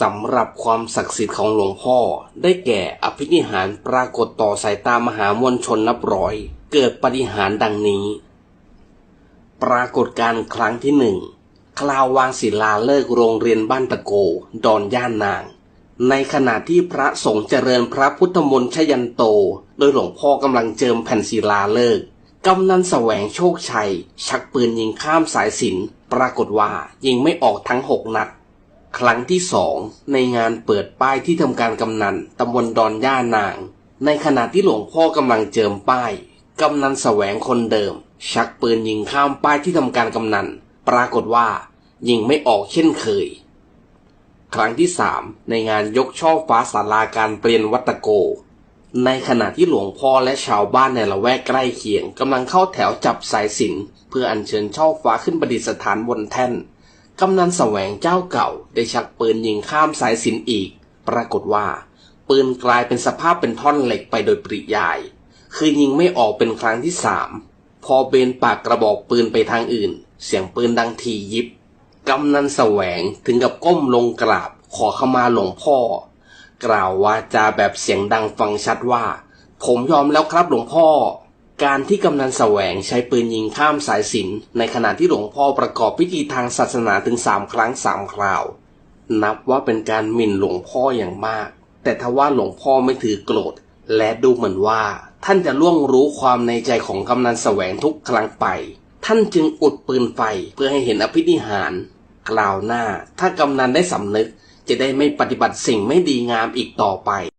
สำหรับความศักดิ์สิทธิ์ของหลวงพ่อ ได้แก่อภินิหารปรากฏต่อสายตามหามวลชนนับร้อย เกิดปฏิหารดังนี้ ปรากฏการครั้งที่หนึ่งคลาววางศิลาเลิกโรงเรียนบ้านตะโก ดอนย่านนาง ในขณะที่พระสงฆ์เจริญพระพุทธมนต์ชยันโต โดยหลวงพ่อกำลังเจิมแผ่นศิลาเลิกกำนันแสวงโชคชัย ชักปืนยิงข้ามสายสิน ปรากฏว่ายิงไม่ออกทั้งหกนัด ครั้งที่สองในงานเปิดป้ายที่ทำการกำนันตำบลดอนย่านาง ในขณะที่หลวงพ่อกำลังเจิมป้าย กำนันแสวงคนเดิม ชักปืนยิงข้ามป้ายที่ทำการกำนัน ปรากฏว่า ยิงไม่ออกเช่นเคย ครั้งที่สามในงานยกช่อฟ้าศาลาการเปลี่ยนวัตโก ในขณะที่หลวงพ่อและชาวบ้านในละแวกใกล้เคียงกำลังเข้าแถวจับสายสินเพื่ออัญเชิญช่อฟ้าขึ้นประดิษฐานบนแท่น กำนันแสวงเจ้าเก่าได้ชักปืนยิงข้ามสายสินอีก ปรากฏว่า ปืนกลายเป็นสภาพเป็นท่อนเหล็กไปโดยปริยาย คือยิงไม่ออกเป็นครั้งที่สาม พอเบนปากกระบอกปืนไปทางอื่น เสียงปืนดังทียิบ กำนันแสวงถึงกับก้มลงกราบขอขมาหลวงพ่อ กล่าววาจาแบบเสียงดังฟังชัดว่า ผมยอมแล้วครับหลวงพ่อ การที่กำนันแสวงใช้ปืนยิงข้ามสายสินในขณะที่หลวงพ่อประกอบพิธีทางศาสนาถึงสามครั้งสามคราว นับว่าเป็นการหมิ่นหลวงพ่ออย่างมาก แต่ทว่าหลวงพ่อไม่ถือโกรธ และดูเหมือนว่า ท่านจะล่วงรู้ความในใจของกำนันแสวงทุกครั้งไป ท่านจึงอุดปืนไฟเพื่อให้เห็นอภินิหารกล่าวหน้าถ้ากำนันได้สำนึกจะได้ไม่ปฏิบัติสิ่งไม่ดีงามอีกต่อไป